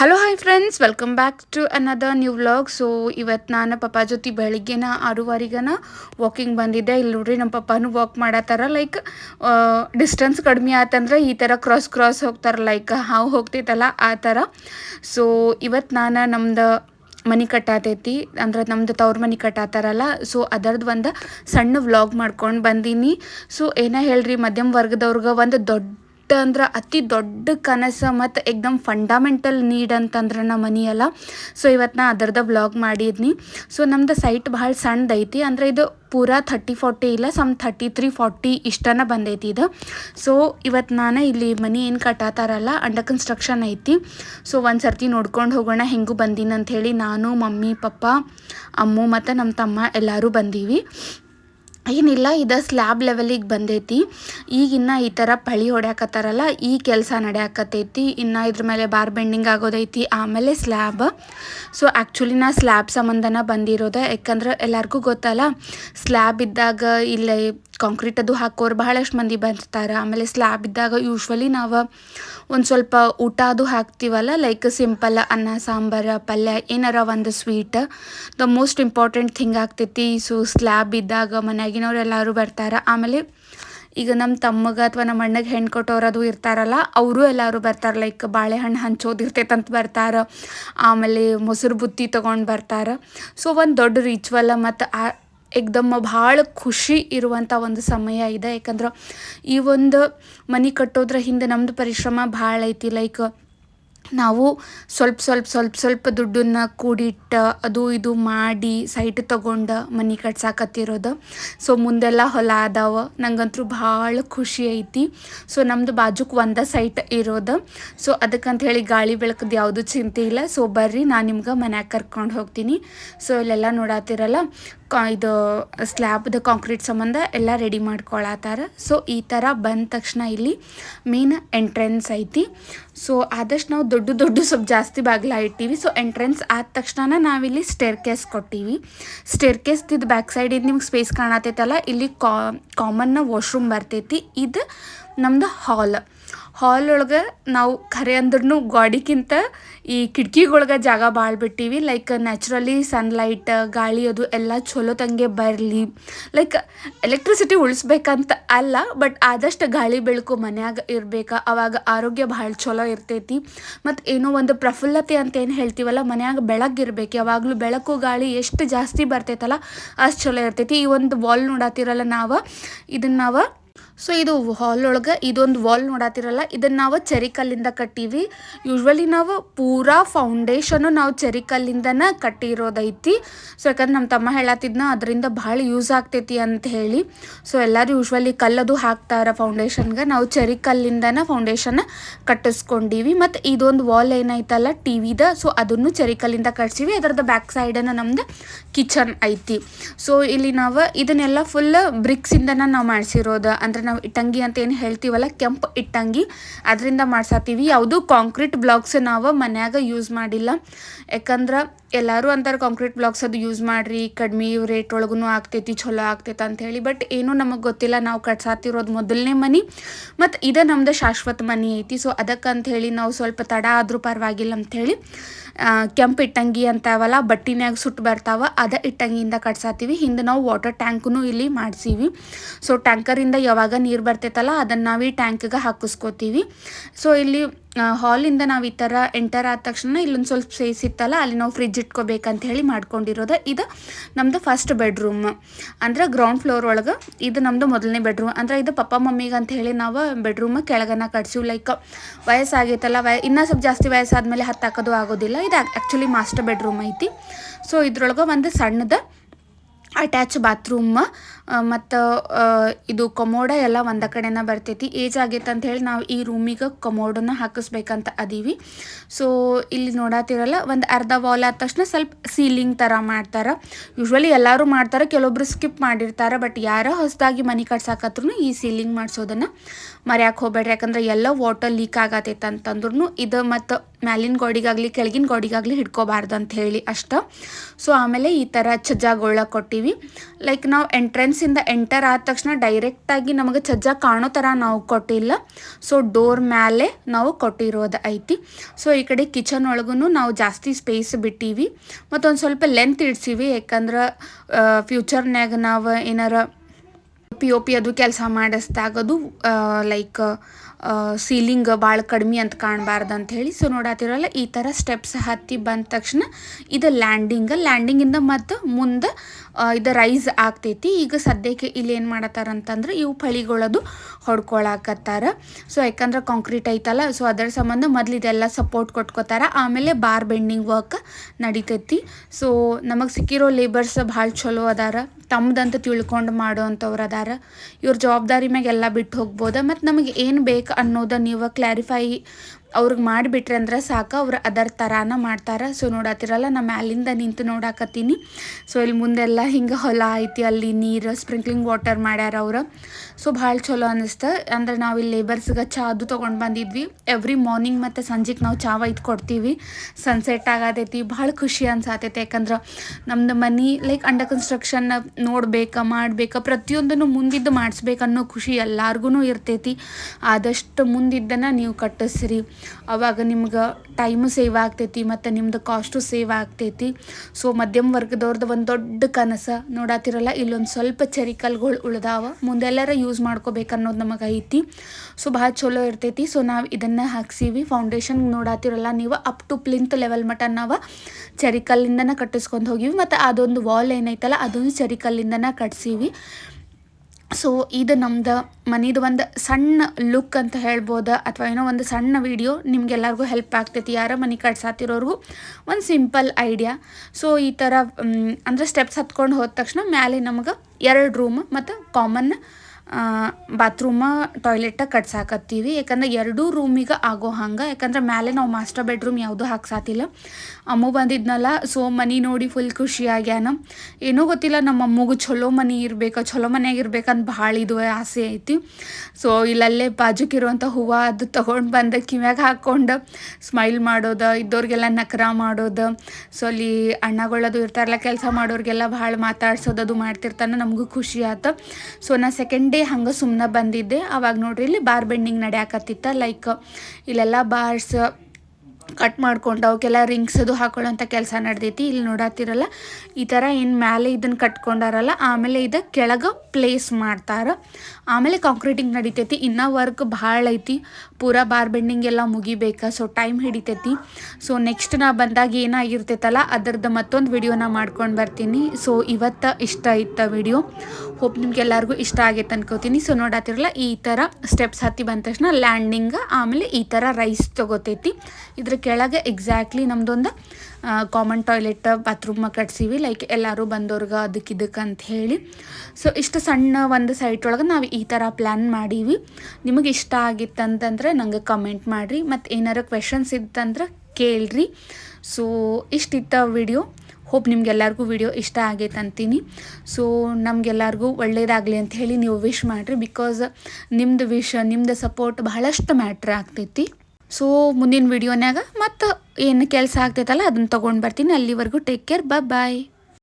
Hello hi friends welcome back to another new vlog so ಇವತ್ತು ನಾನು ಪಪ್ಪ ಜೊತೆ ಬೆಳಿಗ್ಗೆನ, ಆರೂವರೆಗನ walking ಬಂದಿದ್ದೆ. ಇಲ್ಲಿ ನೋಡ್ರಿ ನಮ್ಮ ಪಪ್ಪನೂ ವಾಕ್ ಮಾಡತ್ತಾರ. ಲೈಕ್ ಡಿಸ್ಟೆನ್ಸ್ ಕಡಿಮೆ ಆತಂದ್ರೆ ಈ ಥರ ಕ್ರಾಸ್ ಕ್ರಾಸ್ ಹೋಗ್ತಾರೆ. ಲೈಕ್ ಹಾವು ಹೋಗ್ತೈತಲ್ಲ ಆ ಥರ ಸೊ ಇವತ್ತು ನಾನು ನಮ್ದು ಮನೆ ಕಟ್ಟಾತೈತಿ. ಅಂದ್ರೆ ನಮ್ದು ತವ್ರ ಮನೆ ಕಟ್ಟಾತಾರಲ್ಲ. ಸೊ ಅದರದ್ದು ಒಂದು ಸಣ್ಣ ವ್ಲಾಗ್ ಮಾಡ್ಕೊಂಡು ಬಂದೀನಿ. ಸೊ ಏನ ಹೇಳ್ರಿ, ಮಧ್ಯಮ ವರ್ಗದವ್ರಿಗೆ ಒಂದು ದೊಡ್ಡ ಅಂದ್ರೆ ಅತಿ ದೊಡ್ಡ ಕನಸು ಮತ್ತು ಏಕ್ದಮ್ ಫಂಡಮೆಂಟಲ್ ನೀಡ್ ಅಂತಂದ್ರೆ ನಮ್ಮ ಮನೆಯಲ್ಲ ಸೊ ಇವತ್ತು ನಾ ಅದರ್ದ ಬ್ಲಾಗ್ ಮಾಡಿದ್ನಿ. ಸೊ ನಮ್ದು ಸೈಟ್ ಭಾಳ ಸಣ್ಣದೈತಿ ಅಂದರೆ ಇದು ಪೂರಾ ಥರ್ಟಿ ಫೋರ್ಟಿ ಇಲ್ಲ ಸಮ್ ಥರ್ಟಿ ತ್ರೀ ಫೋರ್ಟಿ ಇಷ್ಟನ ಬಂದೈತಿ ಇದು. ಸೊ ಇವತ್ತು ನಾನು ಇಲ್ಲಿ ಮನಿ ಏನು ಕಟ್ಟಾತಾರಲ್ಲ ಅಂಡರ್ ಕನ್ಸ್ಟ್ರಕ್ಷನ್ ಐತಿ. ಸೊ ಒಂದು ಸರ್ತಿ ನೋಡ್ಕೊಂಡು ಹೋಗೋಣ, ಹೆಂಗೂ ಬಂದೀನಿ ಹೇಳಿ ನಾನು, ಮಮ್ಮಿ, ಪಪ್ಪ, ಅಮ್ಮು ಮತ್ತು ನಮ್ಮ ತಮ್ಮ ಎಲ್ಲರೂ ಬಂದೀವಿ. ಏನಿಲ್ಲ, ಇದು ಸ್ಲ್ಯಾಬ್ ಲೆವೆಲಿಗೆ ಬಂದೈತಿ. ಈಗಿನ್ನ ಈ ಥರ ಪಳಿ ಹೊಡ್ಯಾಕತ್ತಾರಲ್ಲ, ಈ ಕೆಲಸ ನಡೆಯಾಕತ್ತೈತಿ. ಇನ್ನು ಇದ್ರ ಮೇಲೆ ಬಾರ್ ಬೆಂಡಿಂಗ್ ಆಗೋದೈತಿ, ಆಮೇಲೆ ಸ್ಲ್ಯಾಬ್ ಸೊ ಆ್ಯಕ್ಚುಲಿ ನಾ ಸ್ಲ್ಯಾಬ್ ಸಂಬಂಧನ ಬಂದಿರೋದೆ, ಯಾಕಂದ್ರೆ ಎಲ್ಲರಿಗೂ ಗೊತ್ತಲ್ಲ ಸ್ಲ್ಯಾಬ್ ಇದ್ದಾಗ ಇಲ್ಲೇ ಕಾಂಕ್ರೀಟ್ ಅದು ಹಾಕೋರು ಬಹಳಷ್ಟು ಮಂದಿ ಬರ್ತಾರೆ ಆಮೇಲೆ ಸ್ಲ್ಯಾಬ್ ಇದ್ದಾಗ ಯೂಶ್ವಲಿ ನಾವು ಒಂದು ಸ್ವಲ್ಪ ಊಟ ಅದು ಹಾಕ್ತೀವಲ್ಲ ಲೈಕ್ ಸಿಂಪಲ್ ಅನ್ನ, ಸಾಂಬಾರು, ಪಲ್ಯ, ಏನಾರ ಒಂದು sweet the most important thing ಆಗ್ತೈತಿ ಸೊ ಸ್ಲ್ಯಾಬ್ ಇದ್ದಾಗ ಮನ್ಯಾಗಿನವ್ರು ಎಲ್ಲರೂ ಬರ್ತಾರೆ. ಆಮೇಲೆ ಈಗ ನಮ್ಮ ತಮ್ಮಗ ಅಥವಾ ನಮ್ಮ ಅಣ್ಣಗೆ ಹೆಣ್ಣು ಕೊಟ್ಟವ್ರು ಅದು ಇರ್ತಾರಲ್ಲ, ಅವರು ಎಲ್ಲರೂ ಬರ್ತಾರೆ. ಲೈಕ್ ಬಾಳೆಹಣ್ಣು ಹಂಚೋದು ಅಂತ ಬರ್ತಾರೆ. ಆಮೇಲೆ ಮೊಸರು ಬುತ್ತಿ ತೊಗೊಂಡು ಬರ್ತಾರೆ. ಸೊ ಒಂದು ದೊಡ್ಡ ರಿಚುವಲ್ ಮತ್ತು ಆ ಏಕ್ದಮ್ ಭಾಳ ಖುಷಿ ಇರುವಂಥ ಒಂದು ಸಮಯ ಇದೆ. ಯಾಕಂದ್ರೆ ಈ ಒಂದು ಮನೆ ಕಟ್ಟೋದ್ರ ಹಿಂದೆ ನಮ್ಮದು ಪರಿಶ್ರಮ ಭಾಳ ಐತಿ. ಲೈಕ್ ನಾವು ಸ್ವಲ್ಪ ಸ್ವಲ್ಪ ಸ್ವಲ್ಪ ಸ್ವಲ್ಪ ದುಡ್ಡನ್ನ ಕೂಡಿಟ್ಟು ಅದು ಇದು ಮಾಡಿ ಸೈಟ್ ತಗೊಂಡು ಮನೆ ಕಟ್ಸಾಕತ್ತಿರೋದು. ಸೊ ಮುಂದೆಲ್ಲ ಹೊಲ ಅದಾವ. ನಂಗಂತೂ ಭಾಳ ಖುಷಿ ಐತಿ. ಸೊ ನಮ್ಮದು ಬಾಜುಕ್ ಒಂದೇ ಸೈಟ್ ಇರೋದು. ಸೊ ಅದಕ್ಕಂತ ಹೇಳಿ ಗಾಳಿ ಬೆಳಕದ್ದು ಯಾವುದೂ ಚಿಂತೆ ಇಲ್ಲ. ಸೊ ಬರ್ರಿ ನಾನು ನಿಮ್ಗೆ ಮನ್ಯಾಗ ಕರ್ಕೊಂಡು ಹೋಗ್ತೀನಿ. ಸೊ ಇಲ್ಲೆಲ್ಲ ನೋಡತ್ತಿರಲ್ಲ ಕಾ, ಇದು ಸ್ಲ್ಯಾಬ್ದ ಕಾಂಕ್ರೀಟ್ ಸಂಬಂಧ ಎಲ್ಲ ರೆಡಿ ಮಾಡ್ಕೊಳತ್ತಾರ. ಸೊ ಈ ಥರ ಬಂದ ತಕ್ಷಣ ಇಲ್ಲಿ ಮೇನ್ ಎಂಟ್ರೆನ್ಸ್ ಐತಿ. ಸೊ ಆದಷ್ಟು ನಾವು ದೊಡ್ಡ ದೊಡ್ಡ ಸ್ವಲ್ಪ ಜಾಸ್ತಿ ಬಾಗಿಲ ಇಟ್ಟಿವಿ. ಸೊ ಎಂಟ್ರೆನ್ಸ್ ಆದ ತಕ್ಷಣ ನಾವಿಲ್ಲಿ ಸ್ಟೇರ್ ಕೇಸ್ ಕೊಟ್ಟಿವಿ. ಸ್ಟೇರ್ ಕೇಸ್ದಿದ್ದು ಬ್ಯಾಕ್ ಸೈಡಿಂದ ನಿಮ್ಗೆ ಸ್ಪೇಸ್ ಕಾಣತೈತಲ್ಲ, ಇಲ್ಲಿ ಕಾ ಕಾಮನ್ನ ವಾಶ್ರೂಮ್ ಬರ್ತೈತಿ. ಇದು ನಮ್ದು ಹಾಲ್ ಹಾಲ್ ಒಳಗೆ ನಾವು ಖರೆ ಅಂದ್ರೂ ಗಾಡಿಗಿಂತ ಈ ಕಿಟಕಿಗೊಳಗೆ ಜಾಗ ಭಾಳ ಬಿಟ್ಟಿವಿ. ಲೈಕ್ ನ್ಯಾಚುರಲಿ ಸನ್ಲೈಟ್ ಗಾಳಿ ಅದು ಎಲ್ಲ ಚಲೋ ತಂಗೆ ಬರಲಿ. ಲೈಕ್ ಎಲೆಕ್ಟ್ರಿಸಿಟಿ ಉಳಿಸ್ಬೇಕಂತ ಅಲ್ಲ ಬಟ್ ಆದಷ್ಟು ಗಾಳಿ ಬೆಳಕು ಮನ್ಯಾಗ ಇರಬೇಕು. ಅವಾಗ ಆರೋಗ್ಯ ಭಾಳ ಚಲೋ ಇರ್ತೈತಿ. ಮತ್ತು ಏನೋ ಒಂದು ಪ್ರಫುಲ್ಲತೆ ಅಂತ ಏನು ಹೇಳ್ತೀವಲ್ಲ, ಮನ್ಯಾಗ ಇರಬೇಕು. ಯಾವಾಗಲೂ ಬೆಳಕು, ಗಾಳಿ ಎಷ್ಟು ಜಾಸ್ತಿ ಬರ್ತೈತಲ್ಲ, ಅಷ್ಟು ಚಲೋ ಇರ್ತೈತಿ. ಈ ಒಂದು ವಾಲ್ ನೋಡತ್ತಿರಲ್ಲ ನಾವು, ಇದನ್ನು ನಾವು ಸೊ ಇದು ಹಾಲ್ ಒಳಗೆ ಇದೊಂದು ವಾಲ್ ನೋಡತ್ತಿರಲ್ಲ ಇದನ್ನು ನಾವು ಚೆರಿಕಲ್ಲಿಂದ ಕಟ್ಟೀವಿ. ಯೂಶ್ವಲಿ ನಾವು ಪೂರಾ ಫೌಂಡೇಶನು ನಾವು ಚೆರಿಕಲ್ಲಿಂದನ ಕಟ್ಟಿರೋದೈತಿ. ಸೊ ಯಾಕಂದ್ರೆ ನಮ್ಮ ತಮ್ಮ ಹೇಳತ್ತಿದ್ನ ಅದರಿಂದ ಭಾಳ ಯೂಸ್ ಆಗ್ತೈತಿ ಅಂತ ಹೇಳಿ. ಸೊ ಎಲ್ಲರೂ ಯೂಶ್ವಲಿ ಕಲ್ಲದು ಹಾಕ್ತಾರ ಫೌಂಡೇಶನ್ಗೆ ನಾವು ಚೆರಿಕಲ್ಲಿಂದನ ಫೌಂಡೇಶನ್ ಕಟ್ಟಿಸ್ಕೊಂಡೀವಿ. ಮತ್ತು ಇದೊಂದು ವಾಲ್ ಏನೈತಲ್ಲ ಟಿ ವಿದ ಸೊ ಅದನ್ನು ಚೆರಿಕಲ್ಲಿಂದ ಕಟ್ಸೀವಿ. ಅದರದ ಬ್ಯಾಕ್ ಸೈಡನ್ನು ನಮ್ದು ಕಿಚನ್ ಐತಿ. ಸೊ ಇಲ್ಲಿ ನಾವು ಇದನ್ನೆಲ್ಲ ಫುಲ್ ಬ್ರಿಕ್ಸಿಂದನ ನಾವು ಮಾಡಿಸಿರೋದು. ಅಂದರೆ ನಾವು ಇಟ್ಟಂಗಿ ಅಂತ ಏನು ಹೇಳ್ತೀವಲ್ಲ, ಕೆಂಪು ಇಟ್ಟಂಗಿ. ಅದರಿಂದ ಮಾಡ್ಸತ್ತೀವಿ ಯಾವುದು ಕಾಂಕ್ರೀಟ್ ಬ್ಲಾಕ್ಸ್ ನಾವು ಮನ್ಯಾಗ ಯೂಸ್ ಮಾಡಿಲ್ಲ. ಯಾಕಂದ್ರೆ ಎಲ್ಲರೂ ಅಂತಾರೆ ಕಾಂಕ್ರೀಟ್ ಬ್ಲಾಕ್ಸ್ ಅದು ಯೂಸ್ ಮಾಡಿರಿ, ಕಡಿಮೆ ರೇಟ್ ಒಳಗೂ ಆಗ್ತೈತಿ ಚಲೋ ಆಗ್ತೈತೆ ಅಂತ ಹೇಳಿ. ಬಟ್ ಏನೂ ನಮಗೆ ಗೊತ್ತಿಲ್ಲ, ನಾವು ಕಟ್ಸಾತಿರೋದು ಮೊದಲನೇ ಮನೆ, ಮತ್ತು ಇದೇ ನಮ್ಮದು ಶಾಶ್ವತ ಮನೆ ಐತಿ. ಸೊ ಅದಕ್ಕಂತ ಹೇಳಿ ನಾವು ಸ್ವಲ್ಪ ತಡ ಆದರೂ ಪರವಾಗಿಲ್ಲ ಅಂಥೇಳಿ ಕೆಂಪು ಇಟ್ಟಂಗಿ ಅಂತಾವಲ್ಲ, ಬಟ್ಟಿನ್ಯಾಗ ಸುಟ್ಟು ಬರ್ತಾವ, ಅದ ಇಟ್ಟಂಗಿಯಿಂದ ಕಟ್ಸಾತೀವಿ. ಹಿಂದೆ ನಾವು ವಾಟರ್ ಟ್ಯಾಂಕೂ ಇಲ್ಲಿ ಮಾಡಿಸೀವಿ. ಸೊ ಟ್ಯಾಂಕರಿಂದ ಯಾವಾಗ ನೀರು ಬರ್ತೈತಲ್ಲ, ಅದನ್ನು ನಾವು ಈ ಟ್ಯಾಂಕ್ಗೆ ಹಾಕಿಸ್ಕೋತೀವಿ. ಸೊ ಇಲ್ಲಿ ಹಾಲಿಂದ ನಾವು ಈ ಥರ ಎಂಟರ್ ಆದ ತಕ್ಷಣ ಇಲ್ಲೊಂದು ಸ್ವಲ್ಪ ಸೇಸ್ ಇತ್ತಲ್ಲ, ಅಲ್ಲಿ ನಾವು ಫ್ರಿಜ್ ಇಟ್ಕೋಬೇಕಂತ ಹೇಳಿ ಮಾಡ್ಕೊಂಡಿರೋದು. ಇದು ನಮ್ಮದು ಫಸ್ಟ್ ಬೆಡ್ರೂಮ್ ಅಂದ್ರೆ ಗ್ರೌಂಡ್ ಫ್ಲೋರ್ ಒಳಗೆ ಇದು ನಮ್ಮದು ಮೊದಲನೇ ಬೆಡ್ರೂಮ್ ಅಂದ್ರೆ ಇದು ಪಪ್ಪ ಮಮ್ಮಿಗೆ ಅಂತ ಹೇಳಿ ನಾವು ಬೆಡ್ರೂಮ್ ಕೆಳಗನ ಕಟ್ಸಿವಿ. ಲೈಕ್ ವಯಸ್ಸಾಗೈತಲ್ಲ, ವಯ, ಇನ್ನೂ ಸ್ವಲ್ಪ ಜಾಸ್ತಿ ವಯಸ್ಸಾದ್ಮೇಲೆ ಹತ್ತಾಕೋದು ಆಗೋದಿಲ್ಲ. ಇದು ಆ್ಯಕ್ಚುಲಿ ಮಾಸ್ಟರ್ ಬೆಡ್ರೂಮ್ ಐತಿ. ಸೊ ಇದ್ರೊಳಗೆ ಒಂದು ಸಣ್ಣದ ಅಟ್ಯಾಚ್ ಬಾತ್ರೂಮ್ ಮತ್ತು ಇದು ಕಮೋಡ ಎಲ್ಲ ಒಂದ ಕಡೆನ ಬರ್ತೈತಿ. ಏಜ್ ಆಗೈತೆ ಅಂತ ಹೇಳಿ ನಾವು ಈ ರೂಮಿಗೆ ಕಮೋಡನ್ನು ಹಾಕಿಸ್ಬೇಕಂತ ಅದೀವಿ. ಸೊ ಇಲ್ಲಿ ನೋಡತ್ತಿರಲ್ಲ ಒಂದು ಅರ್ಧ ವಾಲ್ ಆದ ತಕ್ಷಣ ಸ್ವಲ್ಪ ಸೀಲಿಂಗ್ ಥರ ಮಾಡ್ತಾರೆ. ಯೂಶ್ವಲಿ ಎಲ್ಲರೂ ಮಾಡ್ತಾರೆ, ಕೆಲವೊಬ್ರು ಸ್ಕಿಪ್ ಮಾಡಿರ್ತಾರೆ, ಬಟ್ ಯಾರೋ ಹೊಸದಾಗಿ ಮನೆ ಕಟ್ಸಾಕತ್ರೂ ಈ ಸೀಲಿಂಗ್ ಮಾಡಿಸೋದನ್ನು ಮರ್ಯಾಕೆ ಹೋಗ್ಬೇಡ್ರಿ. ಯಾಕಂದ್ರೆ ಎಲ್ಲ ವಾಟರ್ ಲೀಕ್ ಆಗತ್ತೈತೆ ಅಂತಂದ್ರೂ ಇದು ಮತ್ತು ಮ್ಯಾಲಿನ ಗೋಡಿಗಾಗಲಿ, ಕೆಳಗಿನ ಗೋಡಿಗಾಗಲಿ ಹಿಡ್ಕೋಬಾರ್ದು ಅಂತ ಹೇಳಿ ಅಷ್ಟ. ಸೊ ಆಮೇಲೆ ಈ ಥರ ಛಜ್ಜಾಗೊಳ ಕೊಟ್ಟಿವಿ. ಲೈಕ್ ನಾವು ಎಂಟ್ರೆನ್ಸ್ ಎಂಟ್ರೆನ್ಸಿಂದ ಎಂಟರ್ ಆದ ತಕ್ಷಣ ಡೈರೆಕ್ಟಾಗಿ ನಮಗೆ ಛಜ್ಜ ಕಾಣೋ ಥರ ನಾವು ಕೊಟ್ಟಿಲ್ಲ. ಸೊ ಡೋರ್ ಮ್ಯಾಲೆ ನಾವು ಕೊಟ್ಟಿರೋದು ಐತಿ. ಸೊ ಈ ಕಡೆ ಕಿಚನ್ ಒಳಗೂ ನಾವು ಜಾಸ್ತಿ ಸ್ಪೇಸ್ ಬಿಟ್ಟೀವಿ. ಮತ್ತೊಂದು ಸ್ವಲ್ಪ ಲೆಂತ್ ಇಡ್ಸೀವಿ. ಯಾಕಂದ್ರೆ ಫ್ಯೂಚರ್ನ್ಯಾಗ ನಾವು ಏನಾರ ಪಿ ಒ ಪಿ ಅದು ಕೆಲಸ ಮಾಡಿಸ್ದಾಗದು ಲೈಕ್ ಸೀಲಿಂಗ್ ಭಾಳ ಕಡಿಮೆ ಅಂತ ಕಾಣಬಾರ್ದು ಅಂತ ಹೇಳಿ. ಸೊ ನೋಡತ್ತಿರಲ್ಲ ಈ ಥರ ಸ್ಟೆಪ್ಸ್ ಹತ್ತಿ ಬಂದ ತಕ್ಷಣ ಇದು ಲ್ಯಾಂಡಿಂಗ್ ಲ್ಯಾಂಡಿಂಗಿಂದ ಮತ್ತು ಮುಂದೆ ಇದು ರೈಸ್ ಆಗ್ತೈತಿ. ಈಗ ಸದ್ಯಕ್ಕೆ ಇಲ್ಲಿ ಏನು ಮಾಡತ್ತಾರ ಅಂತಂದ್ರೆ ಇವು ಫಳಿಗಳದು ಹೊಡ್ಕೊಳಕತ್ತಾರ. ಸೊ ಯಾಕಂದ್ರೆ ಕಾಂಕ್ರೀಟ್ ಐತಲ್ಲ ಸೊ ಅದರ ಸಂಬಂಧ ಮೊದಲು ಇದೆಲ್ಲ ಸಪೋರ್ಟ್ ಕೊಟ್ಕೋತಾರ. ಆಮೇಲೆ ಬಾರ್ ಬೆಂಡಿಂಗ್ ವರ್ಕ್ ನಡಿತೈತಿ. ಸೊ ನಮಗೆ ಸಿಕ್ಕಿರೋ ಲೇಬರ್ಸ್ ಭಾಳ ಚಲೋ ಅದಾರ. ತಮ್ಮದಂತ ತಿಳ್ಕೊಂಡು ಮಾಡೋ ಅಂಥವ್ರು ಅದಾರ. ಇವ್ರ ಜವಾಬ್ದಾರಿ ಮ್ಯಾಗೆಲ್ಲ ಬಿಟ್ಟು ಹೋಗ್ಬೋದ. ಮತ್ತು ನಮಗೆ ಏನು ಬೇಕು ಅನ್ನೋದು ನೀವು ಕ್ಲಾರಿಫೈ ಅವ್ರಿಗೆ ಮಾಡಿಬಿಟ್ರೆ ಅಂದ್ರೆ ಸಾಕು, ಅವ್ರು ಅದರ ಥರಾನ ಮಾಡ್ತಾರೆ. ಸೊ ನೋಡತ್ತಿರಲ್ಲ ನಮ್ಮ ಮ್ಯಾಲಿಂದ ನಿಂತು ನೋಡಾಕತ್ತೀನಿ. ಸೊ ಇಲ್ಲಿ ಮುಂದೆಲ್ಲ ಹಿಂಗೆ ಹೊಲ ಐತಿ, ಅಲ್ಲಿ ನೀರು ಸ್ಪ್ರಿಂಕ್ಲಿಂಗ್ ವಾಟರ್ ಮಾಡ್ಯಾರ ಅವ್ರು. ಸೊ ಭಾಳ ಚಲೋ ಅನ್ನಿಸ್ತು ಅಂದ್ರೆ ನಾವು ಇಲ್ಲಿ ಲೇಬರ್ಸ್ಗೆ ಚಾ ಅದು ತೊಗೊಂಡು ಬಂದಿದ್ವಿ. ಎವ್ರಿ ಮಾರ್ನಿಂಗ್ ಮತ್ತು ಸಂಜೆಗೆ ನಾವು ಚಾ ಒಯ್ದು ಕೊಡ್ತೀವಿ. ಸನ್ಸೆಟ್ ಆಗತೈತಿ, ಭಾಳ ಖುಷಿ ಅನ್ಸಾತೈತಿ. ಯಾಕಂದ್ರೆ ನಮ್ದು ಮನೆ ಲೈಕ್ ಅಂಡರ್ ಕನ್ಸ್ಟ್ರಕ್ಷನ್ ನೋಡ್ಬೇಕಾ, ಮಾಡ್ಬೇಕು, ಪ್ರತಿಯೊಂದನ್ನು ಮುಂದಿದ್ದು ಮಾಡಿಸ್ಬೇಕನ್ನೋ ಖುಷಿ ಎಲ್ಲಾರ್ಗು ಇರ್ತೈತಿ. ಆದಷ್ಟು ಮುಂದಿದ್ದನ್ನು ನೀವು ಕಟ್ಟಿಸ್ರಿ. ಅವಾಗ ನಿಮ್ಗೆ ಟೈಮು ಸೇವ್ ಆಗ್ತೈತಿ ಮತ್ತು ನಿಮ್ದು ಕಾಸ್ಟು ಸೇವ್ ಆಗ್ತೈತಿ. ಸೊ ಮಧ್ಯಮ ವರ್ಗದವ್ರದ್ದು ಒಂದು ದೊಡ್ಡ ಕನಸು ನೋಡತ್ತಿರಲ್ಲ ಇಲ್ಲೊಂದು ಸ್ವಲ್ಪ ಚರಿಕಲ್ಗಳು ಉಳ್ದಾವ. ಮುಂದೆಲ್ಲರ ಯೂಸ್ ಮಾಡ್ಕೋಬೇಕು ಅನ್ನೋದು ನಮಗೆ ಐತಿ. ಸೊ ಭಾಳ ಚಲೋ ಇರ್ತೈತಿ. ಸೊ ನಾವು ಇದನ್ನು ಹಾಕ್ಸೀವಿ. ಫೌಂಡೇಶನ್ ನೋಡತ್ತಿರಲ್ಲ ನೀವು ಅಪ್ ಟು ಪ್ಲಿಂತ್ ಲೆವೆಲ್ ಮಟ್ಟ ನಾವು ಚೆರಿಕಲ್ಲಿಂದನೇ ಕಟ್ಟಿಸ್ಕೊಂಡು ಹೋಗಿವಿ. ಮತ್ತು ಅದೊಂದು ವಾಲ್ ಏನೈತಲ್ಲ, ಅದೊಂದು ಚೆರಿಕಲ್ಲಿಂದನೇ ಕಟ್ಸೀವಿ. ಸೊ ಇದು ನಮ್ದು ಮನಿದು ಒಂದು ಸಣ್ಣ ಲುಕ್ ಅಂತ ಹೇಳ್ಬೋದು? ಅಥವಾ ಏನೋ ಒಂದು ಸಣ್ಣ ವಿಡಿಯೋ ನಿಮಗೆಲ್ಲರಿಗೂ ಹೆಲ್ಪ್ ಆಗ್ತೈತಿ. ಯಾರ ಮನೆ ಕಟ್ಸಾತಿರೋರ್ಗು ಒಂದು ಸಿಂಪಲ್ ಐಡಿಯಾ ಸೊ ಈ ಥರ ಅಂದರೆ ಸ್ಟೆಪ್ಸ್ ಹತ್ಕೊಂಡು ಹೋದ ತಕ್ಷಣ ಮ್ಯಾಲೆ ನಮಗೆ ಎರಡು ರೂಮ್ ಮತ್ತು ಕಾಮನ್ ಬಾತ್ರೂಮ ಟಾಯ್ಲೆಟ ಕಟ್ಸಾಕತ್ತೀವಿ. ಯಾಕಂದ್ರೆ ಎರಡೂ ರೂಮಿಗೆ ಆಗೋ ಹಂಗೆ. ಯಾಕಂದ್ರೆ ಮೇಲೆ ನಾವು ಮಾಸ್ಟರ್ ಬೆಡ್ರೂಮ್ ಯಾವುದೂ ಹಾಕ್ಸಾತಿಲ್ಲ. ಅಮ್ಮ ಬಂದಿದ್ನಲ್ಲ ಸೊ ಮನೆ ನೋಡಿ ಫುಲ್ ಖುಷಿ ಆಗ್ಯಾನ. ಏನೂ ಗೊತ್ತಿಲ್ಲ, ನಮ್ಮ ಅಮ್ಮಗೂ ಚಲೋ ಮನೆ ಇರಬೇಕು ಚಲೋ ಮನೆಯಾಗ ಇರ್ಬೇಕಂತ ಭಾಳ ಇದು ಆಸೆ ಐತಿ. ಸೊ ಇಲ್ಲಲ್ಲೇ ಬಾಜುಕಿರುವಂಥ ಹೂವು ಅದು ತೊಗೊಂಡು ಬಂದು, ಕಿವ್ಯಾಗ ಹಾಕ್ಕೊಂಡು ಸ್ಮೈಲ್ ಮಾಡೋದು ಇದ್ದವ್ರಿಗೆಲ್ಲ ನಕರ ಮಾಡೋದು. ಸೊ ಅಲ್ಲಿ ಅಣ್ಣಗಳದು ಇರ್ತಾರಲ್ಲ, ಕೆಲಸ ಮಾಡೋರಿಗೆಲ್ಲ ಭಾಳ ಮಾತಾಡ್ಸೋದು ಅದು ಮಾಡ್ತಿರ್ತಾನೆ, ನಮಗೂ ಖುಷಿ ಆಯ್ತು ಸೊ ನಾ ಸೆಕೆಂಡ್ ಡೇ ಹಂಗೆ ಸುಮ್ಮನೆ ಬಂದಿದ್ದೆ. ಅವಾಗ ನೋಡ್ರಿ ಇಲ್ಲಿ ಬಾರ್ ಬೆಂಡಿಂಗ್ ನಡೆಯಾಕತ್ತಿತ್ತ. ಲೈಕ್ ಇಲ್ಲೆಲ್ಲ ಬಾರ್ಸ್ ಕಟ್ ಮಾಡ್ಕೊಂಡು ಅವಕ್ಕೆಲ್ಲ ರಿಂಗ್ಸ್ ಅದು ಹಾಕೊಳ್ಳೋಂಥ ಕೆಲಸ ನಡೆದೈತಿ. ಇಲ್ಲಿ ನೋಡತ್ತಿರಲ್ಲ ಈ ಥರ ಏನು ಮೇಲೆ ಇದನ್ನು ಕಟ್ಕೊಂಡಾರಲ್ಲ, ಆಮೇಲೆ ಇದು ಕೆಳಗೆ ಪ್ಲೇಸ್ ಮಾಡ್ತಾರೆ. ಆಮೇಲೆ ಕಾಂಕ್ರೀಟಿಂಗ್ ನಡಿತೈತಿ. ಇನ್ನೂ ವರ್ಕ್ ಭಾಳ ಐತಿ ಪೂರಾ ಬಾರ್ ಬೆಂಡಿಂಗ್ ಎಲ್ಲ ಮುಗಿಬೇಕಾ? ಸೊ ಟೈಮ್ ಹಿಡಿತೈತಿ. ಸೊ ನೆಕ್ಸ್ಟ್ ನಾ ಬಂದಾಗ ಏನಾಗಿರ್ತೈತಲ್ಲ, ಅದರದ್ದು ಮತ್ತೊಂದು ವಿಡಿಯೋನ ಮಾಡ್ಕೊಂಡು ಬರ್ತೀನಿ. ಸೊ ಇವತ್ತು ಇಷ್ಟ ಇತ್ತ ವಿಡಿಯೋ ಹೋಪ್ ನಿಮ್ಗೆಲ್ಲರಿಗೂ ಇಷ್ಟ ಆಗೈತೆ ಅನ್ಕೋತೀನಿ. ಸೊ ನೋಡತ್ತಿರಲ್ಲ ಈ ಥರ ಸ್ಟೆಪ್ಸ್ ಹತ್ತಿ ಬಂದ ತಕ್ಷಣ ಲ್ಯಾಂಡಿಂಗ್ ಆಮೇಲೆ ಈ ಥರ ರೈಸ್ ತೊಗೋತೈತಿ. ಇದ್ರ ಕೆಳಗೆ ಎಕ್ಸಾಕ್ಟ್ಲಿ ನಮ್ದೊಂದು ಕಾಮನ್ ಟಾಯ್ಲೆಟ್ ಬಾತ್ರೂಮ್ ಕಟ್ಸೀವಿ. ಲೈಕ್ ಎಲ್ಲರೂ ಬಂದವ್ರಿಗೆ ಅದಕ್ಕೆ ಇದಕ್ಕೆ ಅಂತ ಹೇಳಿ. ಸೊ ಇಷ್ಟು ಸಣ್ಣ ಒಂದು ಸೈಟ್ ಒಳಗೆ ನಾವು ಈ ಥರ ಪ್ಲ್ಯಾನ್ ಮಾಡೀವಿ. ನಿಮಗೆ ಇಷ್ಟ ಆಗಿತ್ತಂತಂದ್ರೆ ನಂಗೆ ಕಮೆಂಟ್ ಮಾಡಿರಿ. ಮತ್ತು ಏನಾರು ಕ್ವೆಶನ್ಸ್ ಇತ್ತಂದ್ರೆ ಕೇಳ್ರಿ. ಸೊ ಇಷ್ಟಿತ್ತ ವಿಡಿಯೋ ಹೋಪ್ ನಿಮ್ಗೆಲ್ಲರಿಗೂ ವಿಡಿಯೋ ಇಷ್ಟ ಆಗೈತೆ ಅಂತೀನಿ ಸೊ ನಮಗೆಲ್ಲರಿಗೂ ಒಳ್ಳೇದಾಗಲಿ ಅಂತ ಹೇಳಿ ನೀವು ವಿಶ್ ಮಾಡಿರಿ. ಬಿಕಾಸ್ ನಿಮ್ಮದು ವಿಶ್ ನಿಮ್ಮದು ಸಪೋರ್ಟ್ ಬಹಳಷ್ಟು ಮ್ಯಾಟ್ರ್ ಆಗ್ತೈತಿ. ಸೊ ಮುಂದಿನ ವಿಡಿಯೋನ್ಯಾಗ ಮತ್ತು ಏನು ಕೆಲಸ ಆಗ್ತೈತಲ್ಲ ಅದನ್ನು ತೊಗೊಂಡು ಬರ್ತೀನಿ. ಅಲ್ಲಿವರೆಗೂ ಟೇಕ್ ಕೇರ್ ಬಾಯ್